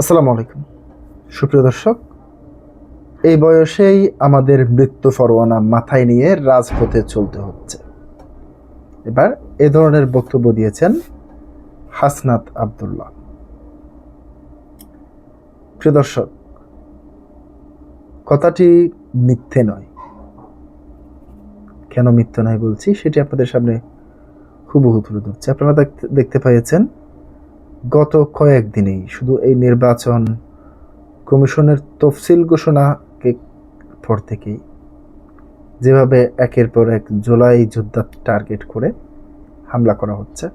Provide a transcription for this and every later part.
আসসালামু আলাইকুম। সুপ্রিয় দর্শক, এই বয়সেই আমাদের মৃত্যু পরোয়ানা মাথায় নিয়ে রাজপথে চলতে হচ্ছে। এবার এ ধরনের বক্তব্য দিয়েছেন হাসনাত আব্দুল্লাহ। প্রিয় দর্শক, কথাটি মিথ্যে নয়। কেন মিথ্যে নয় বলছি, সেটি আপনাদের সামনে হুবহু তুলে ধরছে। আপনারা দেখতে পেয়েছেন গত কয়েকদিনেই শুধু এই নির্বাচন কমিশনের তফসিল ঘোষণাকে পর থেকেই যেভাবে একের পর এক জুলাই যোদ্ধা টার্গেট করে হামলা করা হচ্ছে,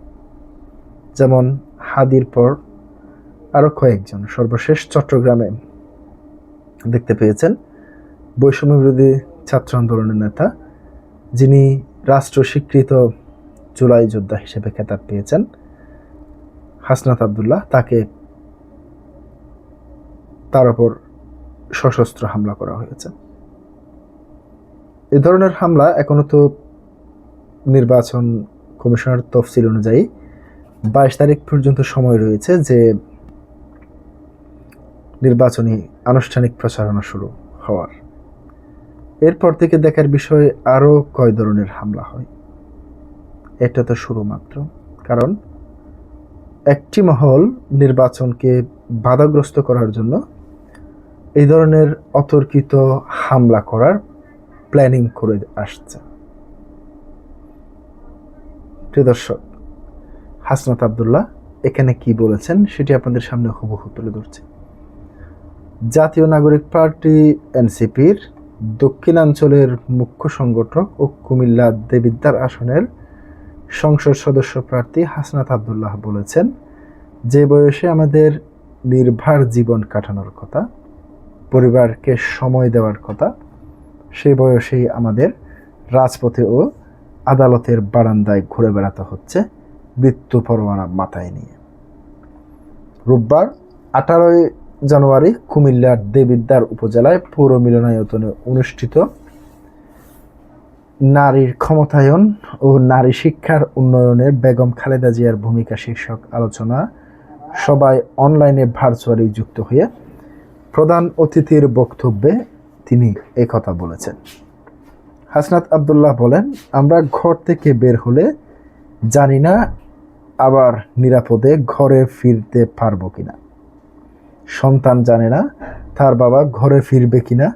যেমন হাদির পর আরও কয়েকজন সর্বশেষ চট্টগ্রামে দেখতে পেয়েছেন বৈষম্য বিরোধী ছাত্র আন্দোলনের নেতা, যিনি রাষ্ট্র স্বীকৃত জুলাই যোদ্ধা হিসেবে খেতাব পেয়েছেন। হাসনাত আবদুল্লাহ তাকে তার ওপর সশস্ত্র হামলা করা হয়েছে। এ ধরনের হামলা এখনও তো নির্বাচন কমিশনের তফসিল অনুযায়ী বাইশ তারিখ পর্যন্ত সময় রয়েছে যে নির্বাচনী আনুষ্ঠানিক প্রচারণা শুরু হওয়ার। এরপর থেকে দেখার বিষয়ে আরও কয় ধরনের হামলা হয়, এটা তো শুরু মাত্র। কারণ একটি মহল নির্বাচনকে বাধাগ্রস্ত করার জন্য এই ধরনের অতর্কিত হামলা করার প্ল্যানিং করে আসছে। প্রিয় দর্শক, হাসনাত আবদুল্লাহ, এখানে কি বলেছেন সেটি আপনাদের সামনে হুবহু তুলে ধরছে। জাতীয় নাগরিক পার্টি এনসিপির দক্ষিণাঞ্চলের মুখ্য সংগঠক ও কুমিল্লা দেবিদ্দার আসনের সংসদ সদস্য প্রার্থী হাসনাত আবদুল্লাহ বলেছেন, যে বয়সে আমাদের নির্ভার জীবন কাটানোর কথা, পরিবারকে সময় দেওয়ার কথা সেই বয়সেই আমাদের রাজপথে ও আদালতের বারান্দায় ঘুরে বেড়াতে হচ্ছে মৃত্যু পরোয়ানা মাথায় নিয়ে। রোববার আঠারোই জানুয়ারি কুমিল্লার দেবিদ্দার উপজেলায় পৌর মিলনায়তনে অনুষ্ঠিত নারীর ক্ষমতায়ন ও নারী শিক্ষার উন্নয়নে বেগম খালেদা জিয়ার ভূমিকা শীর্ষক আলোচনা সবাই অনলাইনে ভার্চুয়ালি যুক্ত হয়ে প্রধান অতিথির বক্তব্যে তিনি কথা বলেছেন। হাসনাত আবদুল্লাহ বলেন, আমরা ঘর থেকে বের হলে জানি না আবার নিরাপদে ঘরে ফিরতে পারব কিনা। সন্তান জানে না তার বাবা ঘরে ফিরবে কিনা।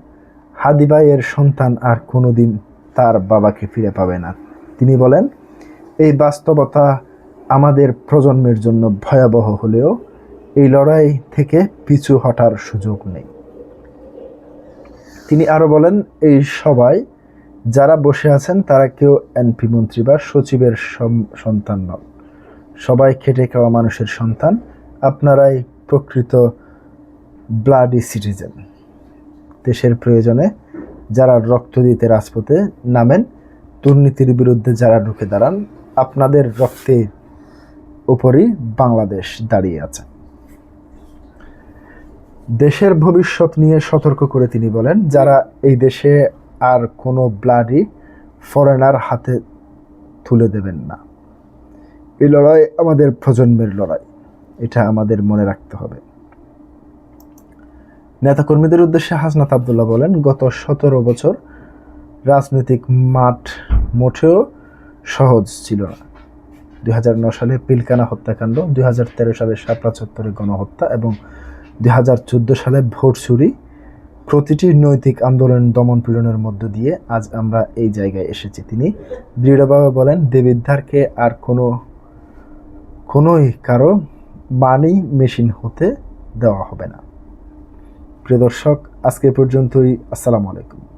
হাদিবাইয়ের সন্তান আর কোনোদিন তার বাবাকে ফিরে পাবে না। তিনি বলেন, এই বাস্তবতা আমাদের প্রজন্মের জন্য ভয়াবহ হলেও এই লড়াই থেকে পিছু হটার সুযোগ নেই। তিনি আরও বলেন, এই সবাই যারা বসে আছেন, তারা কেউ এনপি মন্ত্রী বা সচিবের সন্তান নন। সবাই খেটে খাওয়া মানুষের সন্তান। আপনারাই প্রকৃত ব্লাডি সিটিজেন। দেশের প্রয়োজনে যারা রক্ত দিতে রাজপথে নামেন, দুর্নীতির বিরুদ্ধে যারা ঢুকে দাঁড়ান, আপনাদের রক্তে উপরই বাংলাদেশ দাঁড়িয়ে আছে। দেশের ভবিষ্যৎ নিয়ে সতর্ক করে তিনি বলেন, যারা এই দেশে আর কোনো ব্লাডি ফরেনার হাতে তুলে দেবেন না। এই লড়াই আমাদের প্রজন্মের লড়াই। এটা আমাদের মনে রাখতে হবে। নেতাকর্মীদের উদ্দেশ্যে হাসনাত আবদুল্লাহ বলেন, গত সতেরো বছর রাজনৈতিক মাঠ মোটেও সহজ ছিল না। দুই সালে পিলকানা হত্যাকাণ্ড, দুই হাজার তেরো সালে শাপলা চত্বরে গণহত্যা এবং দুই হাজার চোদ্দ সালে ভোট চুরি, প্রতিটি নৈতিক আন্দোলন দমন পীড়নের মধ্য দিয়ে আজ আমরা এই জায়গায় এসেছি। তিনি দৃঢ়ভাবে বলেন দেবিদ্ধারকে আর কোনো, কোনোই কারও মানি মেশিন হতে দেওয়া হবে না। প্রিয় দর্শক আজকে পর্যন্তই। আসসালামু আলাইকুম।